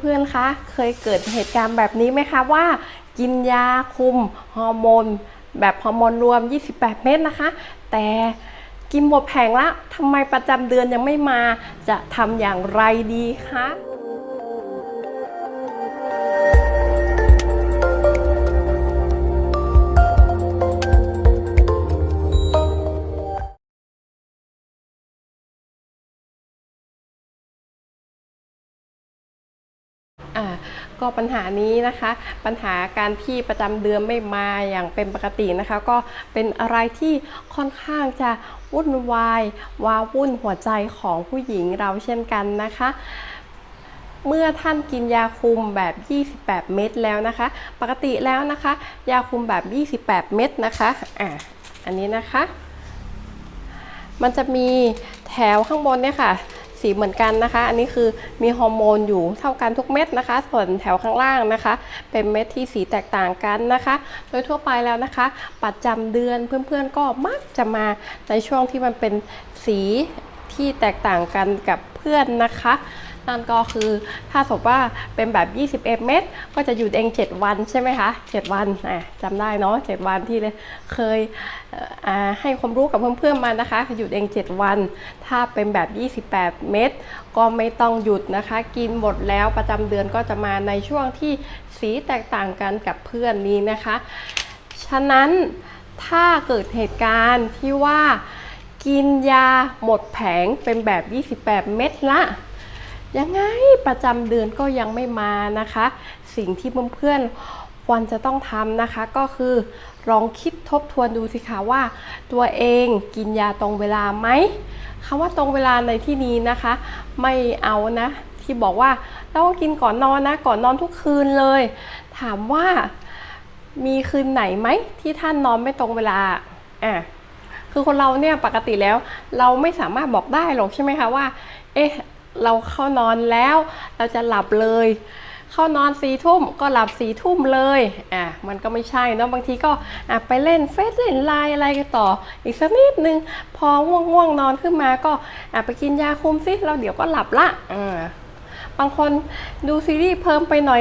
เพื่อนๆ คะ เคยเกิดเหตุการณ์แบบนี้ไหมคะว่า กินยาคุมฮอร์โมน แบบฮอร์โมนรวม 28 เม็ดนะคะ แต่กินหมดแผงละทำไมประจำเดือนยังไม่มา จะทำอย่างไรดีคะ ก็ปัญหานี้นะคะ ปัญหาการที่ประจำเดือนไม่มาอย่างเป็นปกตินะคะ ก็เป็นอะไรที่ค่อนข้างจะวุ่นวายว้าวุ่นหัวใจของผู้หญิงเราเช่นกันนะคะเมื่อท่านกินยาคุมแบบ 28 เม็ดแล้วนะคะ ปกติแล้วนะคะ ยาคุมแบบ 28 เม็ดนะคะอ่าอันนี้นะคะ มันจะมีแถวข้างบนเนี่ยค่ะ สีเหมือนกันนะคะ อันนี้คือมีฮอร์โมนอยู่เท่ากันทุกเม็ดนะคะ ส่วนแถวข้างล่างนะคะ เป็นเม็ดที่สีแตกต่างกันนะคะ โดยทั่วไปแล้วนะคะ ประจำเดือนเพื่อนๆก็มักจะมาในช่วงที่มันเป็นสีที่แตกต่างกันกับเพื่อนนะคะ นั่นก็คือถ้าสมมติว่าเป็นแบบ 21 เม็ดก็จะอยู่เอง7 วันใช่ไหมคะ7 วันอะจำได้เนาะ7วันที่เลยเคยให้ความรู้กับเพื่อนๆมานะคะหยุดเอง 7 วัน ถ้าเป็นแบบ 28 เม็ดก็ไม่ต้องหยุดนะคะ กินหมดแล้วประจำเดือนก็จะมาในช่วงที่สีแตกต่างกันกับเพื่อนนี้นะคะ ฉะนั้นถ้าเกิดเหตุการณ์ที่ว่ากินยาหมดแผงเป็นแบบ 28 เม็ดละ ยังไงประจำเดือนก็ยังไม่มานะคะ สิ่งที่เพื่อนๆควรจะต้องทำนะคะ ก็คือลองคิดทบทวนดูสิคะว่า ตัวเองกินยาตรงเวลาไหมคำว่าตรงเวลาในที่นี้นะคะ ไม่เอานะที่บอกว่าเราต้องกินก่อนนอนนะ ก่อนนอนทุกคืนเลย ถามว่ามีคืนไหนไหมที่ท่านนอนไม่ตรงเวลาอะคือคนเราเนี่ยปกติแล้ว เราไม่สามารถบอกได้หรอกใช่ไหมคะว่า เอ๊ะ เราเข้านอนแล้ว เราจะหลับเลย เข้านอนสี่ทุ่มก็หลับสี่ทุ่มเลยอะมันก็ไม่ใช่เนาะบางทีก็อะไปเล่นเฟซเล่นไลน์อะไรกันต่อ อีกสักนิดนึง พอง่วงง่วงๆนอนขึ้นมาก็อะไปกินยาคุมซิเราเดี๋ยวก็หลับละอ่าบางคนดูซีรีส์เพิ่มไปหน่อย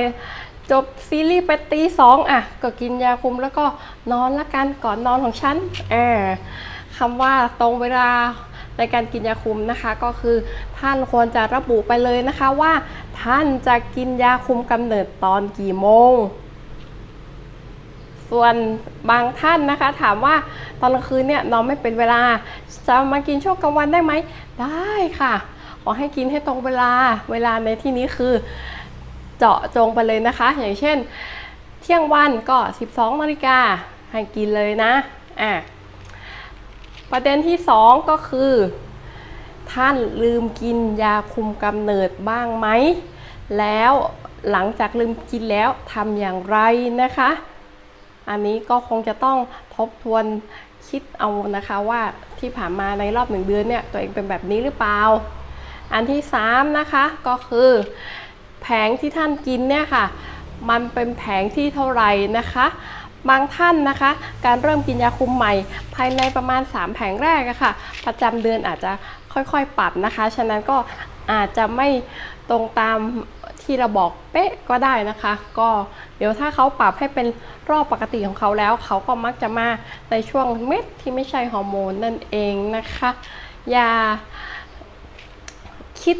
จบซีรีส์ไปตีสองอะ ก็กินยาคุมแล้วก็นอนละกันก่อนนอนของฉันอ่าคำว่าตรงเวลา ในการกินยาคุมนะคะ ก็คือท่านควรจะระบุไปเลยนะคะว่า ท่านจะกินยาคุมกำเนิดตอนกี่โมง ส่วนบางท่านนะคะ ถามว่าตอนกลางคืนเนี่ยนอนไม่เป็นเวลา จะมากินช่วงกลางวันได้ไหมได้ค่ะขอให้กินให้ตรงเวลาเวลาในที่นี้คือเจาะจงไปเลยนะคะ อย่างเช่น เที่ยงวันก็ 12นาฬิกาให้กินเลยนะอะ ประเด็นที่ 2 ก็คือ ท่านลืมกินยาคุมกำเนิดบ้างไหม แล้วหลังจากลืมกินแล้วทำอย่างไรนะคะ อันนี้ก็คงจะต้องทบทวนคิดเอานะคะว่าที่ผ่านมาในรอบหนึ่งเดือนเนี่ยตัวเองเป็นแบบนี้หรือเปล่า อันที่ 3 นะคะก็คือ แผงที่ท่านกินเนี่ยค่ะ มันเป็นแผงที่เท่าไหร่นะคะ บางท่านนะคะ การเริ่มกินยาคุมใหม่ ภายในประมาณ 3 แผงแรกอะค่ะ ประจำเดือนอาจจะค่อยๆ ปรับนะคะ ฉะนั้นก็อาจจะไม่ตรงตามที่เราบอกเป๊ะก็ได้นะคะ ก็เดี๋ยวถ้าเขาปรับให้เป็นรอบปกติของเขาแล้ว เขาก็มักจะมาในช่วงเม็ดที่ไม่ใช่ฮอร์โมนนั่นเองนะคะ อย่าคิด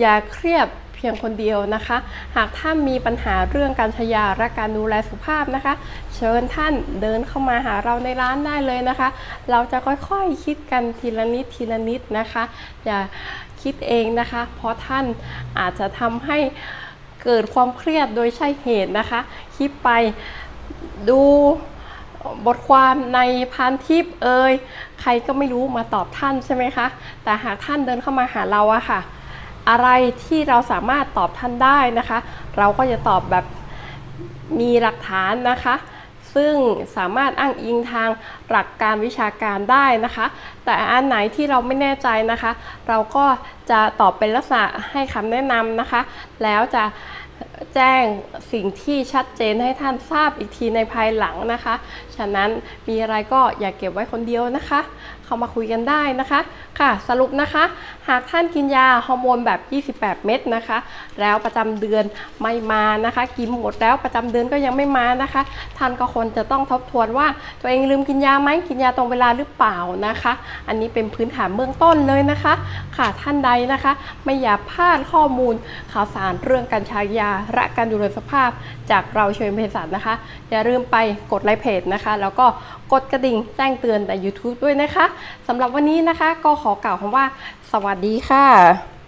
อย่าเครียด พียงคนเดียวนะคะ หากท่านมีปัญหาเรื่องการใช้ยาและการดูแลสุขภาพนะคะ เชิญท่านเดินเข้ามาหาเราในร้านได้เลยนะคะ เราจะค่อยๆคคิดกันทีละนิดทีละนิดนะคะ อย่าคิดเองนะคะ เพราะท่านอาจจะทำให้เกิดความเครียดโดยใช่เหตุนะคะ คิดไปดูบทความในพันทิปเอ่ยใครก็ไม่รู้มาตอบท่านใช่ไหมคะ แต่หากท่านเดินเข้ามาหาเราอะค่ะ อะไรที่เราสามารถตอบท่านได้นะคะ เราก็จะตอบแบบมีหลักฐานนะคะ ซึ่งสามารถอ้างอิงทางหลักการวิชาการได้นะคะ แต่อันไหนที่เราไม่แน่ใจนะคะ เราก็จะตอบเป็นลักษณะให้คำแนะนำนะคะ แล้วจะ แจ้งสิ่งที่ชัดเจนให้ท่านทราบอีกทีในภายหลังนะคะ ฉะนั้นมีอะไรก็อย่าเก็บไว้คนเดียวนะคะ เข้ามาคุยกันได้นะคะ ค่ะ สรุปนะคะ หากท่านกินยาฮอร์โมนแบบ 28 เม็ดนะคะ แล้วประจำเดือนไม่มานะคะ กินหมดแล้วประจำเดือนก็ยังไม่มานะคะ ท่านก็ควรจะต้องทบทวนว่า ตัวเองลืมกินยาไหมกินยาตรงเวลาหรือเปล่านะคะ อันนี้เป็นพื้นฐานเบื้องต้นเลยนะคะ ค่ะท่านใดนะคะ ไม่อย่าพลาดข้อมูลข่าวสารเรื่องการใช้ยาระการดูแลสภาพจากเราเชิญเภสัชนะคะ อย่าลืมไปกดไลค์เพจนะคะ แล้วก็กดกระดิ่งแจ้งเตือนใน YouTube ด้วยนะคะสำหรับวันนี้นะคะก็ขอกล่าวคำว่า สวัสดีค่ะ